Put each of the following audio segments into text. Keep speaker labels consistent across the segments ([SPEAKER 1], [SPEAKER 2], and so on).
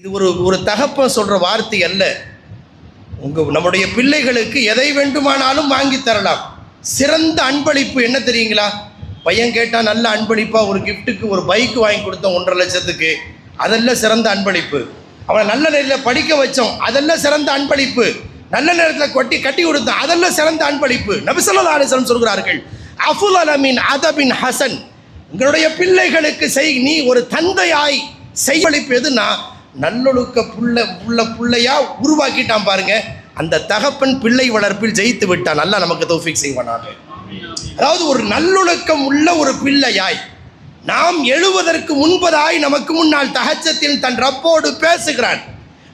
[SPEAKER 1] இது ஒரு ஒரு தகப்பன் சொல்ற வார்த்தை அல்ல. உங்க நம்முடைய பிள்ளைகளுக்கு எதை வேண்டுமானாலும் வாங்கி தரலாம். சிறந்த அன்பளிப்பு என்ன தெரியுங்களா? பையன் கேட்டால் நல்ல அன்பளிப்பாக ஒரு கிஃப்ட்டுக்கு ஒரு பைக் வாங்கி கொடுத்தோம் ஒன்றரை லட்சத்துக்கு. அதெல்லாம் சிறந்த அன்பளிப்பு. அவனை நல்ல நேரத்தில் படிக்க வச்சோம். அதெல்லாம் சிறந்த அன்பளிப்பு. நல்ல நேரத்தில் கொட்டி கட்டி கொடுத்தோம். அதெல்லாம் சிறந்த அன்பளிப்பு. நபிசல்லா அலிஸ்லம் சொல்கிறார்கள் அஃபுல் அலமின் அதபின் ஹசன். உங்களுடைய பிள்ளைகளுக்கு செய் நீ ஒரு தந்தையாய் செய்வழிப்பு எதுனா நல்லொழுக்க புள்ள உள்ள புள்ளையா உருவாக்கிட்டான் பாருங்க. அந்த தகப்பன் பிள்ளை வளர்ப்பில் ஜெயித்து விட்டான். நல்லா நமக்கு தௌஃபிக் செய்வானாக அதாவது ஒரு நல்லொழுக்கம் உள்ள ஒரு பிள்ளையாய் நாம் எழுவதற்கு முன்பதாய் நமக்கு முன்னால் தகச்சத்தில் தன் ரப்போடு பேசுகிறான்.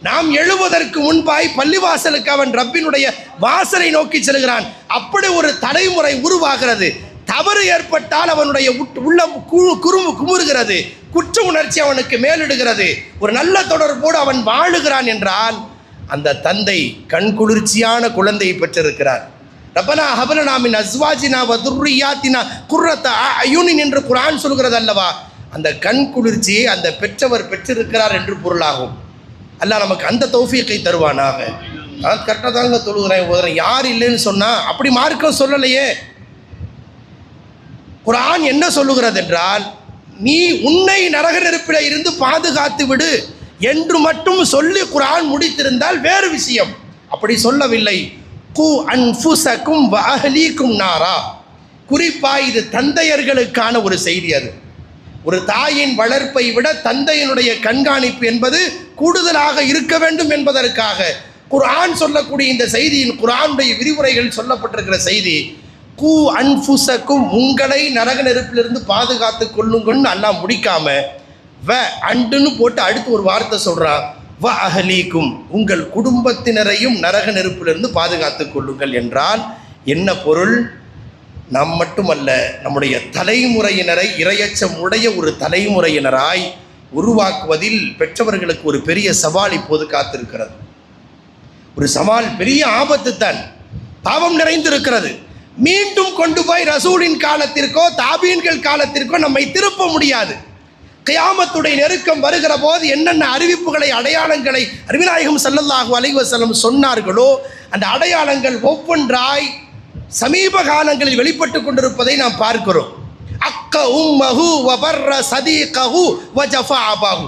[SPEAKER 1] நாம் எழுவதற்கு முன்பாய் பள்ளிவாசலுக்கு அவன் ரப்பினுடைய வாசலை நோக்கி செல்கிறான். அப்படி ஒரு தலைமுறை உருவாகிறது. தவறு ஏற்பட்டால் அவனுடைய உட்- உள்ளம் கு- குறுமு குமுறுகிறது. குற்ற உணர்ச்சி அவனுக்கு மேலிடுகிறது. ஒரு நல்ல தொடர்போடு அவன் வாழுகிறான் என்றால் அந்த தந்தை கண்குளிர்ச்சியான குழந்தையை பெற்றிருக்கிறார். ரப்பனா ஹபலனா மின் அஸ்வாஜினா வதுர்ரியாத்தினா குர்ரத்த அயுனின் என்று குரான் சொல்கிறது அல்லவா? அந்த கண் குளிர்ச்சியை அந்த பெற்றவர் பெற்றிருக்கிறார் என்று பொருளாகும். அல்லாஹ் நமக்கு அந்த தௌஃபியத்தை தருவானாக. நான் கரெக்டாக தாங்க தொழுகிறேன் யார் இல்லைன்னு சொன்னால் அப்படி மார்க்கம் சொல்லலையே. குரான் என்ன சொல்லுகிறது என்றால் நீ உன்னை நரக நெருப்பில இருந்து பாதுகாத்து விடு என்று மட்டும் சொல்லி குரான் முடித்திருந்தால் வேறு விஷயம். அப்படி சொல்லவில்லை. கு அன்புசக்கும் வஹலீக்கும் நாரா. குறிப்பாக இது தந்தையர்களுக்கான ஒரு செய்தி அது. ஒரு தாயின் வளர்ப்பை விட தந்தையினுடைய கண்காணிப்பு என்பது கூடுதலாக இருக்க வேண்டும் என்பதற்காக குர்ஆன் சொல்லக்கூடிய இந்த செய்தியின் குரானுடைய விரிவுரைகள் சொல்லப்பட்டிருக்கிற செய்தி கூ அன்புசக்கும் உங்களை நரக நெருப்பிலிருந்து பாதுகாத்து கொள்ளுங்கன்னு அண்ணா முடிக்காம வ அண்டுன்னு போட்டு அடுத்து ஒரு வார்த்தை சொல்றான் வ அகலீக்கும் உங்கள் குடும்பத்தினரையும் நரக நெருப்பிலிருந்து பாதுகாத்து கொள்ளுங்கள் என்றால் என்ன பொருள்? நாம் மட்டுமல்ல நம்முடைய தலைமுறையினரை இரையச்சம் உடைய ஒரு தலைமுறையினராய் உருவாக்குவதில் பெற்றவர்களுக்கு ஒரு பெரிய சவால் இப்போது காத்திருக்கிறது. ஒரு சவால் பெரிய ஆபத்து தான். பாவம் நிறைந்திருக்கிறது. மீண்டும் கொண்டு போய் ரசூலின் காலத்திற்கோ தாபீன்கள் காலத்திற்கோ நம்மை திருப்ப முடியாது. கியாமத்துடைய நெருக்கம் வருகிற போது என்னென்ன அறிவிப்புகளை அடையாளங்களை அறிவிநாயகம் ஸல்லல்லாஹு அலைஹி சொன்னார்களோ அந்த அடையாளங்கள் ஒவ்வொன்றாய் சமீப காலங்களில் வெளிப்பட்டு கொண்டிருப்பதை நாம் பார்க்கிறோம். அக்க உம்மஹு வபர்ர வ வஜஃபா ஆபாஹு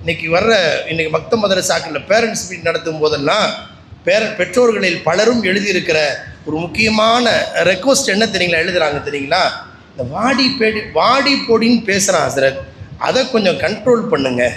[SPEAKER 1] இன்னைக்கு வர்ற இன்னைக்கு பக்த மதரசாக்களில் பேரண்ட்ஸ் மீட் நடத்தும் போதெல்லாம் பேர பெற்றோர்களில் பலரும் எழுதியிருக்கிற ஒரு முக்கியமான ரெக்வஸ்ட் என்ன தெரியுங்களா? எழுதுகிறாங்க தெரியுங்களா? இந்த வாடி பேடி வாடி போடின்னு பேசுகிறான் ஹசரத் அதை கொஞ்சம் கண்ட்ரோல் பண்ணுங்கள்